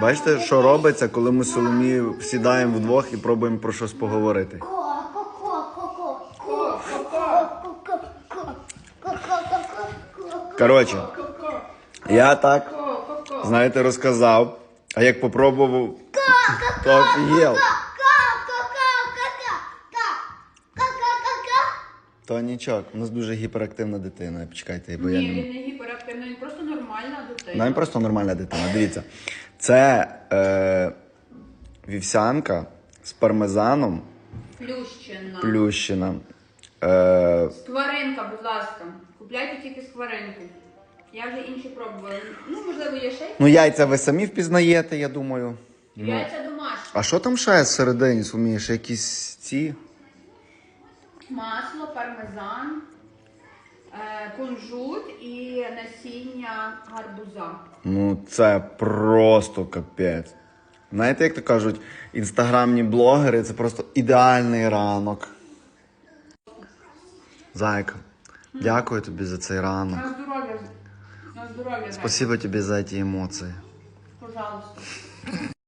Бачите, що робиться, коли ми з Соломією сідаємо вдвох і пробуємо про щось поговорити. Коротше, я так, знаєте, розказав, а як попробував, то офігел. То нічого, у нас дуже гіперактивна дитина. Почекайте, бо я Ні, він не гіперактивний, він просто нормальна дитина. Нам просто нормальна дитина. Дивіться. Це е, вівсянка з пармезаном Плющена. плющена. Е, Скваринка, будь ласка. Купляйте тільки скваринку. Я вже інші пробувала. Ну, можливо, є ще. ну, яйця ви самі впізнаєте, я думаю. Яйця домашні. А що там ще всередині, Сумієш? Якісь ці? Масло, пармезан, е, кунжут і насіння гарбуза. Ну, це просто капець. Знаєте, як то кажуть, інстаграмні блогери це просто ідеальний ранок. Зайка, дякую тобі за цей ранок. На здоров'я. На здоров'я. Спасибо. Спасибо тобі за ці емоції. Пожалуйста.